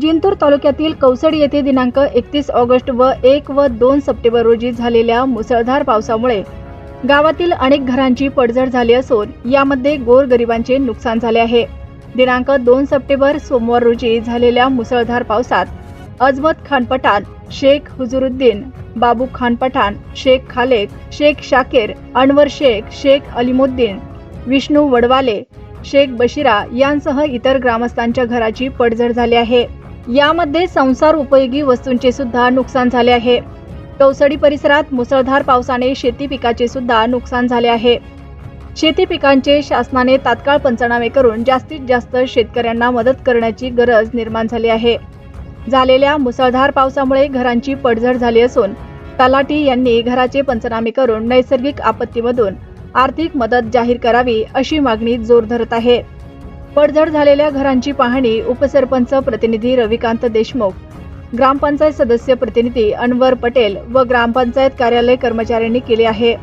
जिंतूर तालुक्यातील कौसड येथे दिनांक एकतीस ऑगस्ट व एक व दोन सप्टेंबर रोजी झालेल्या मुसळधार पावसामुळे गावातील अनेक घरांची पडझड झाली असून यामध्ये गोरगरिबांचे नुकसान झाले आहे. दिनांक दोन सप्टेंबर सोमवार रोजी झालेल्या मुसळधार पावसात अजमत खान पठाण शेख हुजुरुद्दीन बाबू खान पठाण शेख खालेक शेख शाकेर अनवर शेख शेख अलिमुद्दीन विष्णू वडवाले शेख बशिरा यांसह इतर ग्रामस्थांच्या घराची पडझड झाली आहे. यामध्ये संसार उपयोगी वस्तूंचे सुद्धा नुकसान झाले आहे. कौसडी परिसरात मुसळधार पावसाने शेती पिकाचे सुद्धा नुकसान झाले आहे. शेती पिकांचे शासनाने तात्काळ पंचनामे करून जास्तीत जास्त शेतकऱ्यांना मदत करण्याची गरज निर्माण झाली आहे. झालेल्या मुसळधार पावसामुळे घरांची पडझड झाली असून तलाटी यांनी घराचे पंचनामे करून नैसर्गिक आपत्तीमधून आर्थिक मदत जाहीर करावी अशी मागणी जोर धरत आहे. पडझड झालेल्या घरांची पाहणी उपसरपंच प्रतिनिधी रविकांत देशमुख ग्रामपंचायत सदस्य प्रतिनिधी अनवर पटेल व ग्रामपंचायत कार्यालय कर्मचाऱ्यांनी केली आहे.